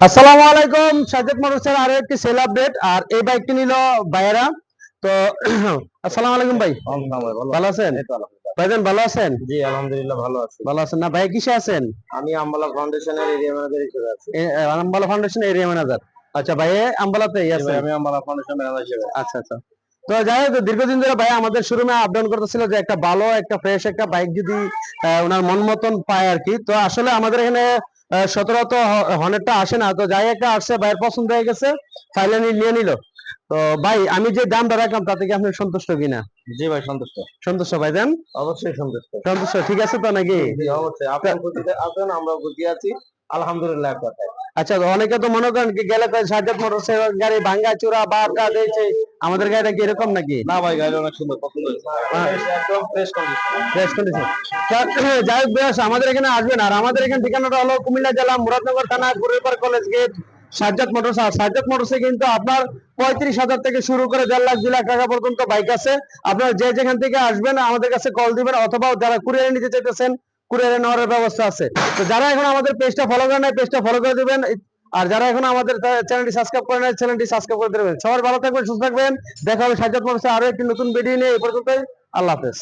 আসসালামু আলাইকুম সাজেদ মোটরসের আরও একটি সেল আপডেট আর এই বাইকটি নিল ভাইয়েরা। তো আসসালামু আলাইকুম ভাই। ভালো আছেন? ভাইজান ভালো আছেন? জি আলহামদুলিল্লাহ ভালো আছি। ভালো আছেন না? ভাই কিসে আছেন? আমি আম্বালা ফাউন্ডেশনের এরিয়া ম্যানেজার হিসেবে আছি আম্বালা ফাউন্ডেশন এরিয়া ম্যানেজার আচ্ছা ভাই আম্বালাতেই আছে আমি আম্বালা ফাউন্ডেশন ম্যানেজার হিসেবে আচ্ছা আচ্ছা। তো যাই হোক দীর্ঘদিন ধরে ভাই আমাদের শোরুমে আপ ডাউন করতেছিল যে একটা ভালো একটা ফ্রেশ একটা বাইক যদি ওনার মন মতন পায় আর কি। তো আসলে আমাদের এখানে সতেরো তো হনেরটা আসে না তো যাই একটা আসছে ভাইয়ের পছন্দ হয়ে গেছে ফাইনালি নিয়ে নিল। তো ভাই আমি যে দামটা রাখলাম তাতে কি আপনি সন্তুষ্ট কিনা? জি ভাই সন্তুষ্ট। সন্তুষ্ট ভাই দেন? অবশ্যই সন্তুষ্ট। সন্তুষ্ট ঠিক আছে তো নাকি? অবশ্যই। আপনার আমরা আমরাও আছি। আলহামদুলিল্লাহ কথা। আচ্ছা অনেকে তো মনে করেন গেলে সাজাত মোটর গাড়ি ভাঙ্গা চূড়া বা আটকা দিয়েছে। আমাদের গাড়িটা কি এরকম নাকি? না ভাই গাড়ি অনেক সুন্দর পছন্দ ফ্রেশ ফ্রেশ কন্ডিশন যাই হোক বেশ আমাদের এখানে আসবেন। আর আমাদের এখানে ঠিকানাটা হলো কুমিল্লা জেলা মুরাদনগর থানা গুরুপার কলেজ গেট সাজ্জাদ মোটরস আর সাজ্জাদ মোটরসে কিন্তু আপনার পঁয়ত্রিশ হাজার থেকে শুরু করে দেড় লাখ দুই লাখ টাকা পর্যন্ত বাইক আছে। আপনার যে যেখান থেকে আসবেন আমাদের কাছে কল দিবেন অথবা যারা কুরিয়ারে নিতে চাইতেছেন কুরিয়ারে নেওয়ার ব্যবস্থা আছে। তো যারা এখন আমাদের পেজটা ফলো করেন নাই পেজটা ফলো করে দিবেন। আর যারা এখন আমাদের চ্যানেলটি সাবস্ক্রাইব করেন নাই চ্যানেলটি সাবস্ক্রাইব করে দেবেন। সবাই ভালো থাকবেন, সুস্থ থাকবেন। দেখা হবে সাজ্জাদ মানুষের আরও একটি নতুন ভিডিও নিয়ে এই পর্যন্তই। আল্লাহ হাফেজ।